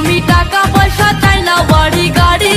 আমি টাকা পয়সা চাই না বাড়ি গাড়ি।